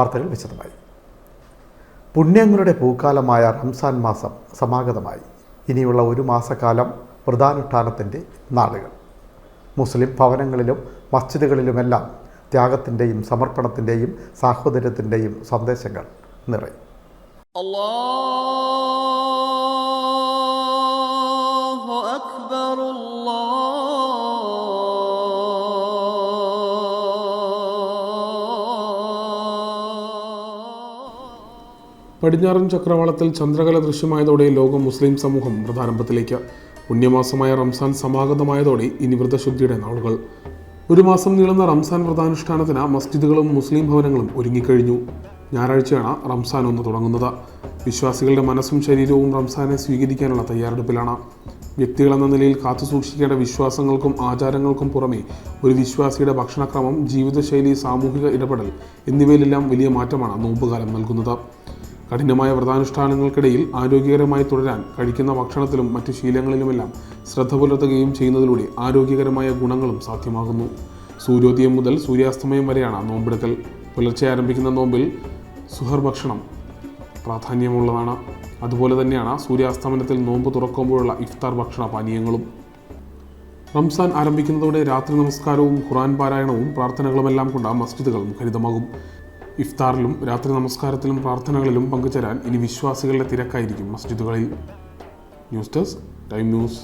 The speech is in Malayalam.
വാർത്തകൾ വിശദമായി. പുണ്യങ്ങളുടെ പൂക്കാലമായ റംസാൻ മാസം സമാഗതമായി. ഇനിയുള്ള ഒരു മാസക്കാലം വ്രതാനുഷ്ഠാനത്തിന്റെ നാളുകൾ. മുസ്ലിം ഭവനങ്ങളിലും മസ്ജിദുകളിലുമെല്ലാം ത്യാഗത്തിന്റെയും സമർപ്പണത്തിന്റെയും സാഹോദര്യത്തിന്റെയും സന്ദേശങ്ങൾ നിറയും. പടിഞ്ഞാറൻ ചക്രവാളത്തിൽ ചന്ദ്രകല ദൃശ്യമായതോടെ ലോകം മുസ്ലിം സമൂഹം വ്രതാരംഭത്തിലേക്ക് പുണ്യമാസമായ റംസാൻ സമാഗതമായതോടെ ഇനി വ്രതശുദ്ധിയുടെ നാളുകൾ. ഒരു മാസം നീളുന്ന റംസാൻ വ്രതാനുഷ്ഠാനത്തിന് മസ്ജിദുകളും മുസ്ലിം ഭവനങ്ങളും ഒരുങ്ങിക്കഴിഞ്ഞു. ഞായറാഴ്ചയാണ് റംസാൻ ഒന്ന് തുടങ്ങുന്നത്. വിശ്വാസികളുടെ മനസ്സും ശരീരവും റംസാനെ സ്വീകരിക്കാനുള്ള തയ്യാറെടുപ്പിലാണ്. വ്യക്തികളെന്ന നിലയിൽ കാത്തുസൂക്ഷിക്കേണ്ട വിശ്വാസങ്ങൾക്കും ആചാരങ്ങൾക്കും പുറമെ ഒരു വിശ്വാസിയുടെ ഭക്ഷണക്രമം ജീവിതശൈലി സാമൂഹിക ഇടപെടൽ എന്നിവയിലെല്ലാം വലിയ മാറ്റമാണ് നോമ്പുകാലം നൽകുന്നത്. കഠിനമായ വ്രതാനുഷ്ഠാനങ്ങൾക്കിടയിൽ ആരോഗ്യകരമായി തുടരാൻ കഴിക്കുന്ന ഭക്ഷണത്തിലും മറ്റു ശീലങ്ങളിലുമെല്ലാം ശ്രദ്ധ പുലർത്തുകയും ചെയ്യുന്നതിലൂടെ ആരോഗ്യകരമായ ഗുണങ്ങളും സാധ്യമാകുന്നു. സൂര്യോദയം മുതൽ സൂര്യാസ്തമയം വരെയാണ് നോമ്പെടുക്കൽ. പുലർച്ചെ ആരംഭിക്കുന്ന നോമ്പിൽ സുഹർ ഭക്ഷണം പ്രാധാന്യമുള്ളതാണ്. അതുപോലെ തന്നെയാണ് സൂര്യാസ്തമനത്തിൽ നോമ്പ് തുറക്കുമ്പോഴുള്ള ഇഫ്താർ ഭക്ഷണ പാനീയങ്ങളും. റംസാൻ ആരംഭിക്കുന്നതോടെ രാത്രി നമസ്കാരവും ഖുറാൻ പാരായണവും പ്രാർത്ഥനകളുമെല്ലാം കൊണ്ട് മസ്ജിദുകൾ മുഖരിതമാകും. ഇഫ്താറിലും രാത്രി നമസ്കാരത്തിലും പ്രാർത്ഥനകളിലും പങ്കുചേരാൻ ഇനി വിശ്വാസികളുടെ തിരക്കായിരിക്കും. മസ്ജിദുകളിൽ. News desk time news.